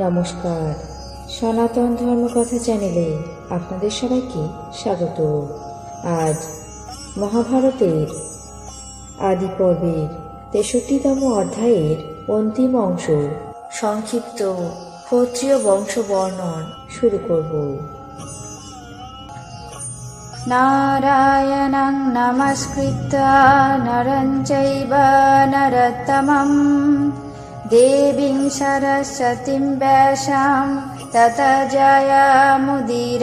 নমস্কার। সনাতন ধর্মকথা চ্যানেলে আপনাদের সবাইকে স্বাগত। আজ মহাভারতের আদি পর্বের তেষট্টিতম অধ্যায়ের অন্তিম অংশ সংক্ষিপ্ত ক্ষত্রিয় বংশ বর্ণন শুরু করব। নারায়ণং নমস্কৃত নরঞ্চৈব নরতমম देवीं सरस्वतीं व्यासां तत जयमुदीरयेत्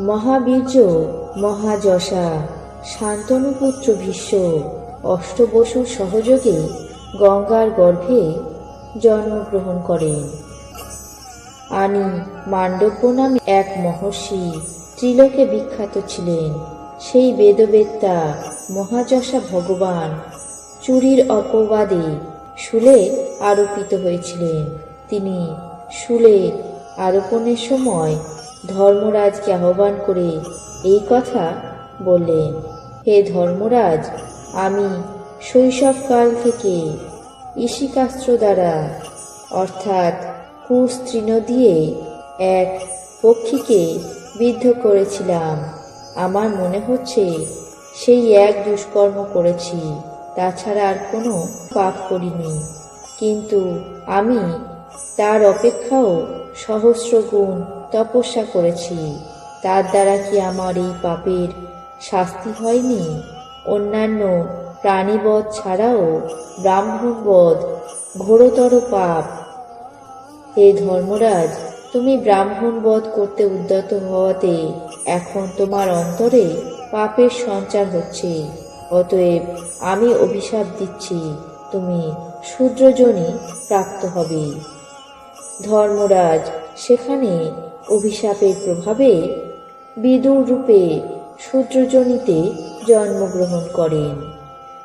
মহাবীর্য মহাযশা শান্তনুপুত্র ভীষ্ম অষ্টবসুর সহযোগে গঙ্গার গর্ভে জন্মগ্রহণ করেন আনি মান্ডব্য নামে এক মহর্ষি ত্রিলোকে বিখ্যাত ছিলেন সেই বেদবেত্তা মহাযশা ভগবান, চুরির অপবাদে শুলে আরোপিত হয়েছিলেন। তিনি শুলে আরোপণের সময় ধর্মরাজকে আহ্বান করে এই কথা বললেন, হে ধর্মরাজ, আমি শৈশবকাল থেকে ঈশিকাস্ত্র দ্বারা, অর্থাৎ কুস্তৃণ দিয়ে এক পক্ষীকে বিদ্ধ করেছিলাম। আমার মনে হচ্ছে সেই এক দুষ্কর্ম করেছি, তাছাড়া আর কোনো পাপ করিনি। কিন্তু আমি তার অপেক্ষাও সহস্র গুণ তপস্যা করেছি। তার দ্বারা কি আমার এই পাপের শাস্তি হয়নি? অন্যান্য প্রাণীবধ ছাড়াও ব্রাহ্মণবধ ঘোরতর পাপ। হে ধর্মরাজ, তুমি ব্রাহ্মণ বধ করতে উদ্যত হওয়াতে এখন তোমার অন্তরে পাপের সঞ্চার হচ্ছে। অতএব আমি অভিশাপ দিচ্ছি, তুমি শূদ্রজনী প্রাপ্ত হবে। ধর্মরাজ, সেখানে অভিশাপের প্রভাবে বিদুর রূপে শূদ্রজনীতে জন্মগ্রহণ করেন।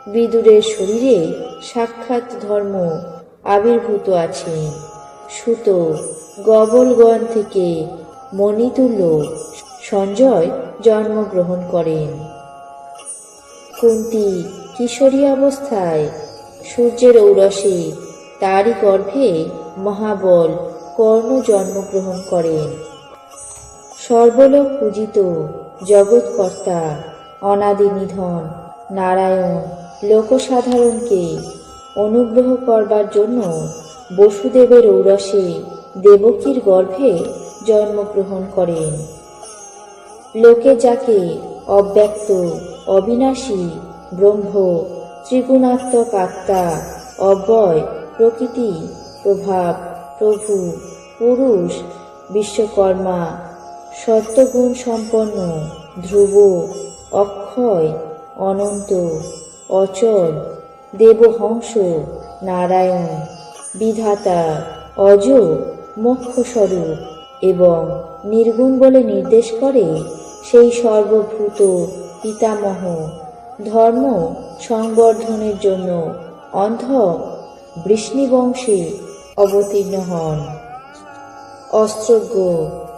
বিদুরের শরীরে সাক্ষাৎ ধর্ম আবির্ভূত আছেন সুত গবলগণ থেকে মণিতুল্য সঞ্জয় জন্মগ্রহণ করেন। কুন্তি কিশোরী অবস্থায় সূর্যের ঔরসে তারই গর্ভে মহাবল কর্ণ জন্মগ্রহণ করেন। সর্বলোক পূজিত জগৎকর্তা অনাদি নিধন নারায়ণ লোকসাধারণকে অনুগ্রহ করবার জন্য বসুদেবের ঔরসে দেবকীর গর্ভে জন্মগ্রহণ করেন। লোকে যাকে অব্যক্ত, অবিনাশী, ব্রহ্ম, ত্রিগুণাত্মক আত্মা, অব্যয়, প্রকৃতি, প্রভাব, প্রভু, পুরুষ, বিশ্বকর্মা, সত্যগুণ সম্পন্ন, ধ্রুব, অক্ষয়, অনন্ত, অচল, দেবহংস, নারায়ণ, বিধাতা অজ মোক্ষস্বরূপ এবং নির্গুণ বলে নির্দেশ করে সেই সর্বভূত পিতামহ। ধর্ম সংবর্ধনের জন্য অন্ধ বৃষ্ণিবংশে অবতীর্ণ হন। অস্ত্রজ্ঞ,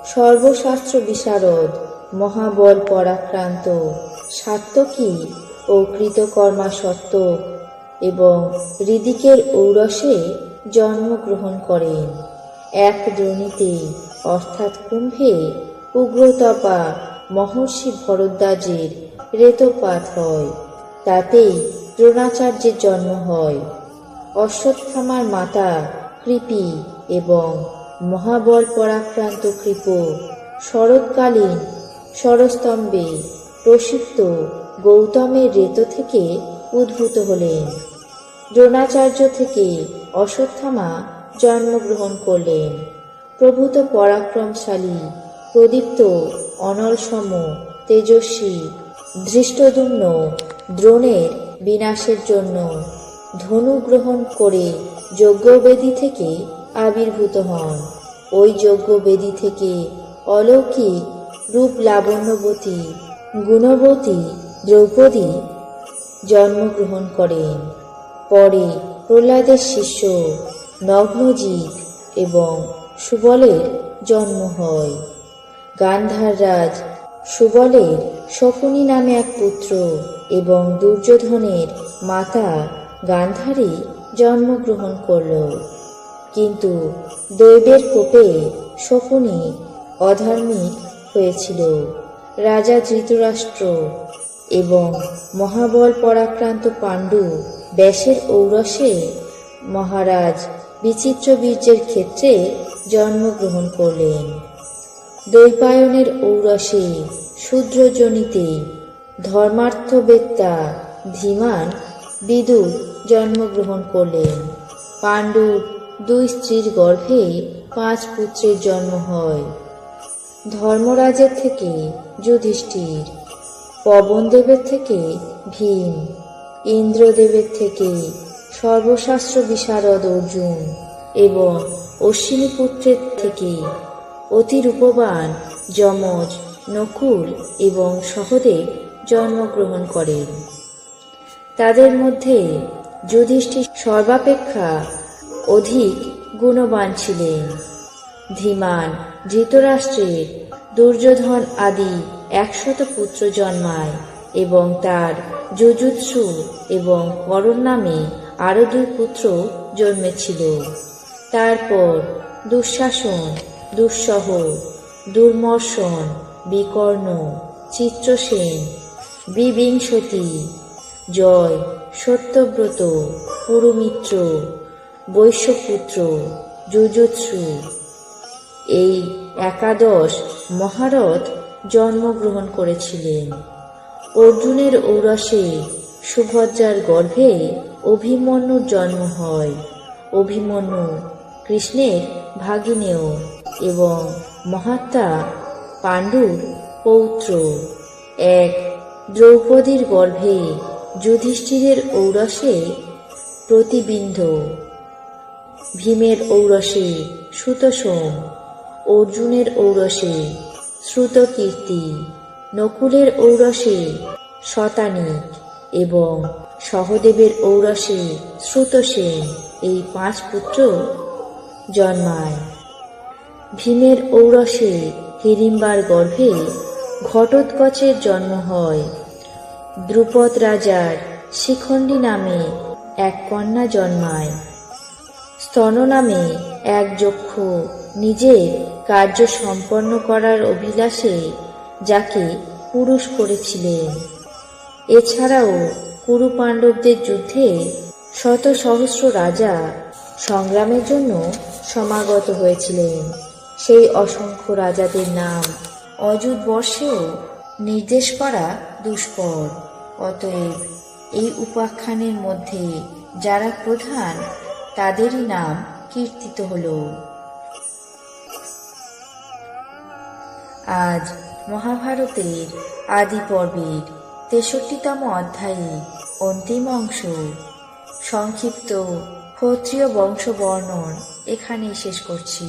সর্বশাস্ত্র বিশারদ, মহাবল পরাক্রান্ত সাত্তকী ও কৃতকর্মা সত্য এবং হৃদিকের ঔরসে জন্মগ্রহণ করেন। এক দ্রোণীতে অর্থাৎ কুম্ভে উগ্রতপা মহর্ষি ভরদ্বাজের রেতপাত হয়। তাতেই দ্রোণাচার্যের জন্ম হয়। অশ্বত্থামার মাতা কৃপি এবং মহাবল পরাক্রান্ত কৃপ শরৎকালীন শরস্তম্ভে প্রসিদ্ধ গৌতমের রেত থেকে উদ্ভূত হলেন। দ্রোণাচার্য থেকে অশ্বত্থামা জন্মগ্রহণ করলেন। প্রভূত পরাক্রমশালী প্রদীপ্ত অনলসম তেজস্বী, ধৃষ্টদুম্ন, দ্রোণের বিনাশের জন্য ধনু গ্রহণ করে যজ্ঞবেদী থেকে আবির্ভূত হন। ওই যজ্ঞবেদী থেকে অলৌকিক রূপ লাবণ্যবতী, গুণবতী দ্রৌপদী জন্মগ্রহণ করেন। পরে প্রহ্লাদের শিষ্য নগ্নজিৎ এবং সুবলের জন্ম হয়। গান্ধার রাজ সুবলের শকুনি নামে এক পুত্র এবং দুর্যোধনের মাতা গান্ধারী জন্মগ্রহণ করল। কিন্তু দৈবের কোপে শকুনি অধার্মিক হয়েছিল। রাজা ধৃতরাষ্ট্র এবং মহাবল পরাক্রান্ত পাণ্ডু ব্যাসের ঔরসে মহারাজ বিচিত্র বীর্যের ক্ষেত্রে জন্মগ্রহণ করলেন। দৈপায়নের ঔরসে, শূদ্রজনিতে, ধর্মার্থবেত্তা ধীমান বিদু জন্মগ্রহণ করলেন। পাণ্ডুর দুই স্ত্রীর গর্ভে পাঁচ পুত্রের জন্ম হয়। ধর্মরাজের থেকে যুধিষ্ঠির, পবনদেবের থেকে ভীম, ইন্দ্রদেবের থেকে সর্বশাস্ত্র বিশারদ অর্জুন এবং অশ্বিনী পুত্রের থেকে অতিরূপবান, যমজ, নকুল এবং সহদেব জন্মগ্রহণ করেন। তাদের মধ্যে যুধিষ্ঠির সর্বাপেক্ষা অধিক গুণবান ছিলেন। ধীমান ধৃতরাষ্ট্রের দুর্যোধন আদি একশত পুত্র জন্মায় এবং তার যুজুৎসু এবং করণ নামে আরও দুই পুত্র জন্মেছিল। তারপর দুঃশাসন দুঃসহ দুর্মর্ষণ, বিকর্ণ, চিত্রসেন, বিবিংশতি, জয়, সত্যব্রত, পুরুমিত্র, বৈশ্যপুত্র যুজুৎসু এই একাদশ মহারথ জন্মগ্রহণ করেছিলেন। অর্জুনের ঔরসে সুভদ্রার গর্ভে অভিমন্যুর জন্ম হয়। অভিমন্যু কৃষ্ণের ভাগিনেয় এবং মহাত্মা পাণ্ডুর পৌত্র এক দ্রৌপদীর গর্ভে যুধিষ্ঠিরের ঔরসে প্রতিবিন্ধ ভীমের ঔরসে সুতসোম, অর্জুনের ঔরসে শ্রুতকীর্তি, নকুলের ঔরসে শতানিক এবং সহদেবের ঔরসে শ্রুতসেন এই পাঁচ পুত্র জন্মায়। ভীমের ঔরসে হিড়িম্বার গর্ভে ঘটোৎকচের জন্ম হয়। দ্রুপদ রাজার শিখণ্ডী নামে এক কন্যা জন্মায়। স্তন নামে এক যক্ষ নিজের কার্য সম্পন্ন করার অভিলাষে যাকে পুরুষ করেছিলেন। এছাড়াও কুরু পাণ্ডবদের যুদ্ধে শত সহস্র রাজা সংগ্রামের জন্য সমাগত হয়েছিলেন। সেই অসংখ্য রাজাদের নাম। অযুত বর্ষেও নির্দেশ করা দুষ্কর। অতএব এই উপাখ্যানের মধ্যে যারা প্রধান, তাদেরই নাম কীর্তিত হল। আজ মহাভারতের আদি পর্বের তেষট্টিতম অধ্যায়ে অন্তিম অংশ। সংক্ষিপ্ত ক্ষত্রিয় বংশ বর্ণন এখানেই শেষ করছি।